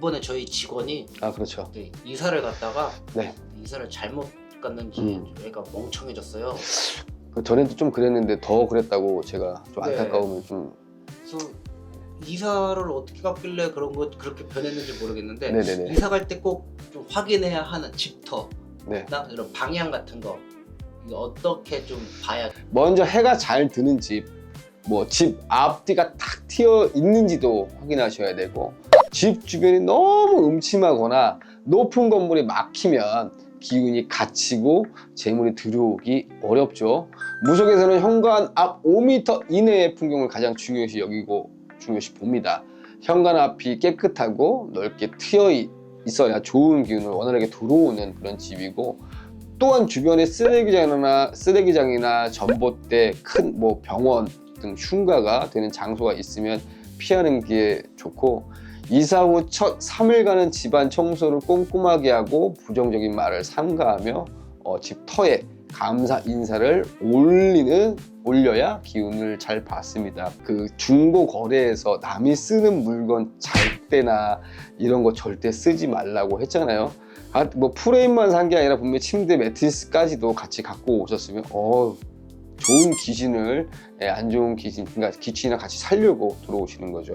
이번에 저희 직원이 아 그렇죠. 네, 이사를 갔다가 네. 이사를 잘못 갔는지 음. 애가 멍청해졌어요. 그 전에도 좀 그랬는데 더 그랬다고 제가 좀 네. 안타까움을 좀 그래서 이사를 어떻게 갔길래 그런 거 그렇게 변했는지 모르겠는데 네네네. 이사 갈 때 꼭 좀 확인해야 하는 집터나 네. 이런 방향 같은 거 이거 어떻게 좀 봐야 먼저 해가 잘 드는 집, 뭐 집 앞뒤가 탁 튀어 있는지도 확인하셔야 되고 집 주변이 너무 음침하거나 높은 건물이 막히면 기운이 갇히고 재물이 들어오기 어렵죠. 무속에서는 현관 앞 5m 이내의 풍경을 가장 중요시 여기고 중요시 봅니다. 현관 앞이 깨끗하고 넓게 트여 있- 있어야 좋은 기운을 원활하게 들어오는 그런 집이고 또한 주변에 쓰레기장이나 쓰레기장이나 전봇대, 큰 뭐 병원 등 흉가가 되는 장소가 있으면 피하는 게 좋고 이사 후 첫 3일간은 집안 청소를 꼼꼼하게 하고 부정적인 말을 삼가하며 어, 집 터에 감사 인사를 올리는 올려야 기운을 잘 받습니다. 그 중고 거래에서 남이 쓰는 물건 잘때나 이런 거 절대 쓰지 말라고 했잖아요. 아, 뭐 프레임만 산 게 아니라 분명히 침대 매트리스까지도 같이 갖고 오셨으면 어 좋은 귀신을 예, 안 좋은 귀신 그러니까 귀신이랑 같이 살려고 들어오시는 거죠.